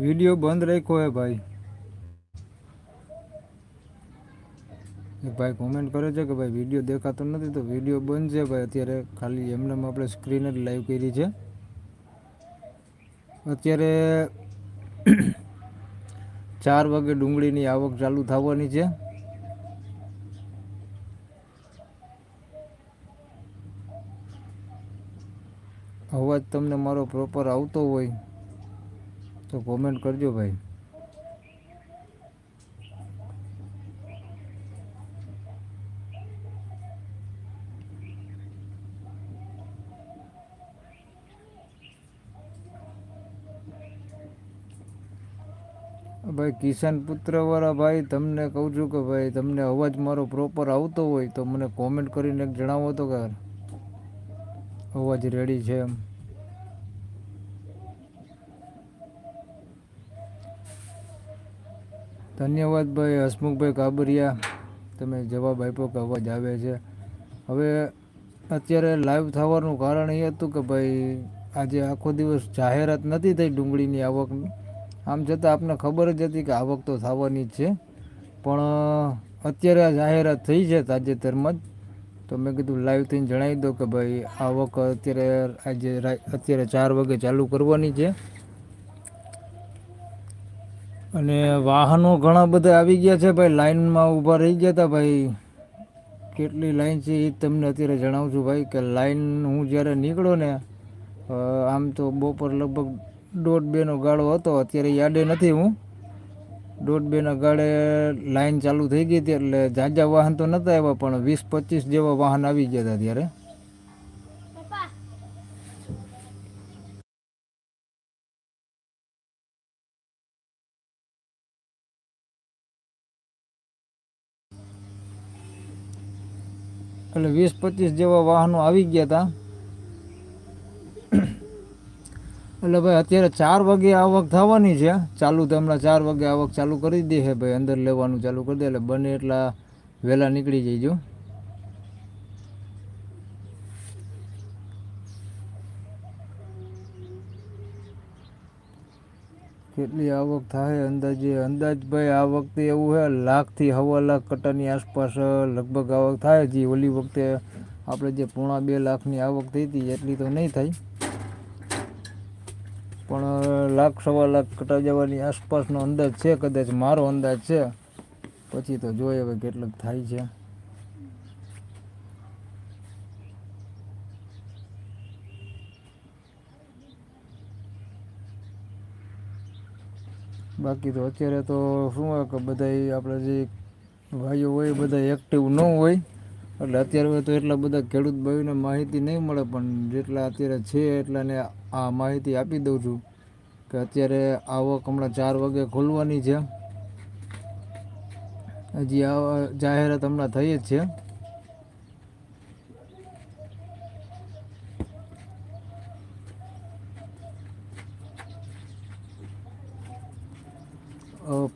Video બંધ રાખ્યો હે ભાઈ. ભાઈ કોમેન્ટ કરે છે કે ભાઈ વીડિયો દેખાતો નથી તો વીડિયો બંધ છે ભાઈ. અત્યારે ખાલી એમને આપણે સ્ક્રીન જ લાઈવ કરી છે. અત્યારે ચાર વાગે ડુંગળીની આવક ચાલુ થવાની છે. અવાજ તમને મારો પ્રોપર આવતો હોય, તો કોમેન્ટ કરજો ભાઈ. ભાઈ કિસાન પુત્રવાળા ભાઈ, તમને કહું છું કે ભાઈ, તમને અવાજ મારો પ્રોપર આવતો હોય, તો મને કોમેન્ટ કરીને જણાવો તો કે અવાજ રેડી છે એમ. ધન્યવાદ ભાઈ, હસમુખભાઈ કાબરિયા. તમે જવાબ આપ્યો કે અવાજ આવે છે. હવે અત્યારે લાઈવ થવાનું કારણ એ હતું કે ભાઈ, આજે આખો દિવસ જાહેરાત નથી થઈ ડુંગળીની આવકની. આમ છતાં આપને ખબર જ હતી કે આવક તો થવાની જ છે. પણ અત્યારે આ જાહેરાત થઈ છે તાજેતરમાં જ. તો મેં કીધું લાઈવ થઈને જણાવી દો કે ભાઈ આવક અત્યારે આજે અત્યારે ચાર વાગે ચાલુ કરવાની છે. અને વાહનો ઘણા બધા આવી ગયા છે ભાઈ લાઇનમાં ઊભા રહી ગયા હતા ભાઈ. કેટલી લાઈન છે એ તમને અત્યારે જણાવું છું ભાઈ કે લાઈન હું જ્યારે નીકળો ને આમ તો બપોર લગભગ દોઢ બેનો ગાળો હતો, અત્યારે યાદે નથી હું. દોઢ બેના ગાડે લાઈન ચાલુ થઈ ગઈ હતી એટલે જાજા વાહન તો નહોતા આવ્યા, પણ વીસ પચીસ જેવા વાહન આવી ગયા હતા ત્યારે. એટલે વીસ પચીસ જેવા વાહનો આવી ગયા હતા. એટલે ભાઈ અત્યારે ચાર વાગે આવક થવાની છે. ચાલુ તો હમણાં ચાર વાગે આવક ચાલુ કરી દે છે ભાઈ. અંદર લેવાનું ચાલુ કરી દે. એટલે બને એટલા વહેલા નીકળી જઈજો. કેટલી આવક થાય અંદાજે? અંદાજ ભાઈ આ વખતે એવું છે, લાખથી હવા લાખ કટાની આસપાસ લગભગ આવક થાય. જે ઓલી વખતે આપણે જે પોણા બે લાખની આવક થઈ હતી, એટલી તો નહીં થાય. પણ, લાખ, સવા લાખ કટા જવાની આસપાસનો અંદાજ છે, કદાચ મારો અંદાજ છે. પછી તો જોઈએ હવે કેટલુંક થાય છે. બાકી તો અત્યારે તો શું હોય કે બધા આપણે જે ભાઈઓ હોય બધા એક્ટિવ ન હોય. એટલે અત્યારે તો એટલા બધા ખેડૂત ભાઈઓને માહિતી નહીં મળે, પણ જેટલા અત્યારે છે એટલાને આ માહિતી આપી દઉં છું કે અત્યારે આવક હમણાં ચાર વાગે ખોલવાની છે. હજી આ જાહેરાત હમણાં થઈ જ છે.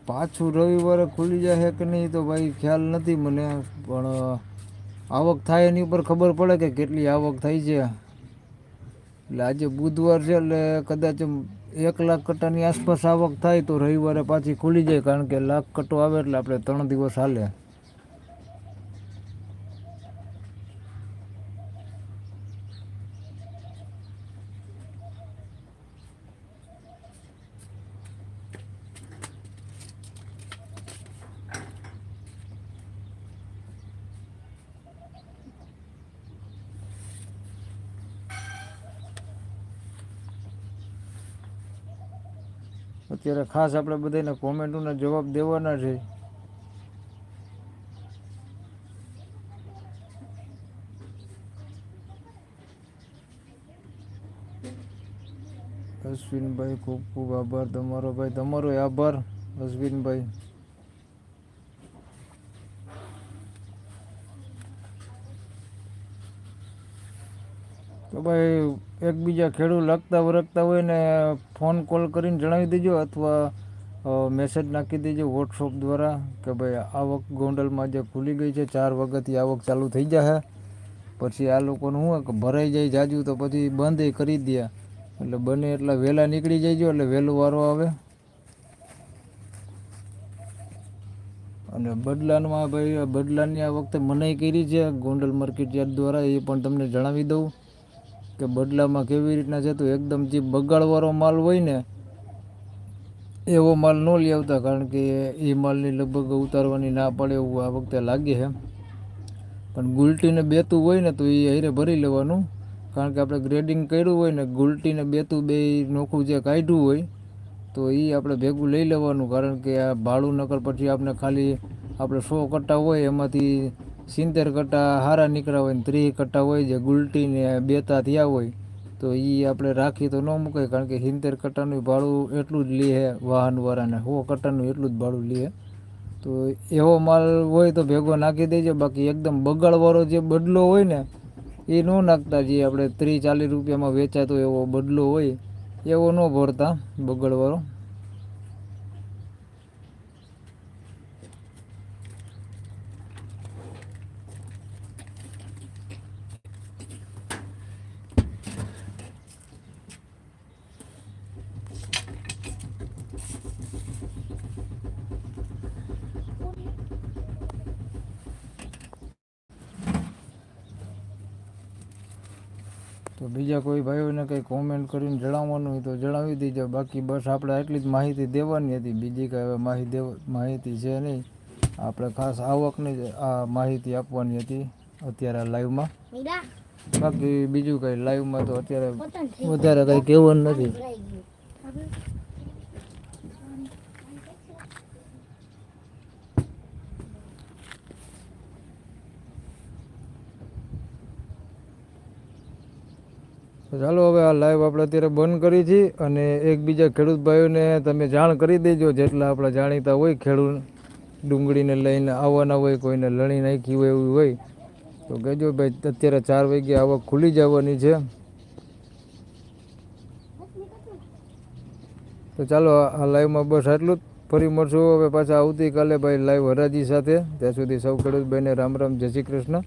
પાછું રવિવારે ખુલી જાય કે નહીં તો ભાઈ ખ્યાલ નથી મને, પણ આવક થાય એની ઉપર ખબર પડે કે કેટલી આવક થઈ છે. એટલે આજે બુધવાર છે એટલે કદાચ એક લાખ કટ્ટાની આસપાસ આવક થાય તો રવિવારે પાછી ખુલી જાય કારણ કે લાખ કટ્ટો આવે એટલે આપણે ત્રણ દિવસ હાલે. અત્યારે ખાસ આપણે બધાને કોમેન્ટોના જવાબ દેવાના છે. અશ્વિનભાઈ ખૂબ ખૂબ આભાર. તમારો ભાઈ તમારો આભાર, અશ્વિનભાઈ. તો ભાઈ એકબીજા ખેડૂત લખતા વરખતા હોય ને ફોન કોલ કરીને જણાવી દેજો અથવા મેસેજ નાખી દેજો વોટ્સઅપ દ્વારા કે ભાઈ આવક ગોંડલમાં જે ખુલી ગઈ છે, ચાર વખતથી આવક ચાલુ થઈ જશે પછી આ લોકોને શું કે ભરાઈ જાય જાજુ તો પછી બંધ કરી દે. એટલે બને એટલા વહેલા નીકળી જજો, એટલે વહેલો વારો આવે. અને બદલાનમાં ભાઈ, બદલાની આ વખતે મનાઈ કરી છે ગોંડલ માર્કેટ યાર્ડ દ્વારા, એ પણ તમને જણાવી દઉં. કે બદલામાં કેવી રીતના છે તો એકદમ જે બગાડવાળો માલ હોય ને, એવો માલ ન લઈ આવતા કારણ કે એ માલની લગભગ ઉતારવાની ના પડે એવું આ વખતે લાગે છે. પણ ગુલટીને બેતું હોય ને તો એ હૈરે ભરી લેવાનું. કારણ કે આપણે ગ્રેડિંગ કર્યું હોય ને, ગુલટીને બેતું બે નોખું જે કાઢ્યું હોય, તો એ આપણે ભેગું લઈ લેવાનું. કારણ કે આ ભાડું નકર પછી આપણે ખાલી, આપણે સો કટ્ટા હોય એમાંથી સિત્તેર કટ્ટા હારા નીકળ્યા હોય ને ત્રીસ કટ્ટા હોય જે ગુલટીને બેતા થયા હોય, તો એ આપણે રાખી તો ન મૂકાય, કારણ કે સિત્તેર કટ્ટાનું ભાડું એટલું જ લે વાહનવાળાને. સો કટ્ટાનું એટલું જ ભાડું લે. તો એવો માલ હોય તો ભેગો નાખી દેજો. બાકી એકદમ બગાડવાળો જે બદલો હોય ને, એ ન નાખતા જે આપણે ત્રીસ ચાલીસ રૂપિયામાં વેચાતો એવો બદલો હોય, એવો ન ભરતા બગડવાળો. તો બીજા કોઈ ભાઈઓને કંઈ કોમેન્ટ કરીને જણાવવાનું હોય તો જણાવી દેજો. બાકી બસ આપણે આટલી જ માહિતી દેવાની હતી. બીજી કાંઈ હવે માહિતી માહિતી છે નહીં. આપણે ખાસ આવકની જ આ માહિતી આપવાની હતી અત્યારે લાઈવમાં બાકી બીજું કંઈ લાઈવમાં તો અત્યારે વધારે કંઈ કહેવાનું નથી. તો ચાલો હવે આ લાઈવ આપણે અત્યારે બંધ કરી છે અને એકબીજા ખેડૂત ભાઈઓને તમે જાણ કરી દેજો જેટલા આપણા જાણીતા હોય ખેડૂત. ડુંગળીને લઈને આવવાના હોય, કોઈને લણી નાખી હોય એવું હોય. તો કહેજો ભાઈ, અત્યારે ચાર વાગે આવક ખુલી જવાની છે. તો ચાલો આ લાઈવમાં બસ આટલું જ. ફરી મળશું હવે પાછા આવતીકાલે ભાઈ લાઈવ હરાજી સાથે. ત્યાં સુધી સૌ ખેડૂત ભાઈને રામ રામ, જય શ્રી કૃષ્ણ.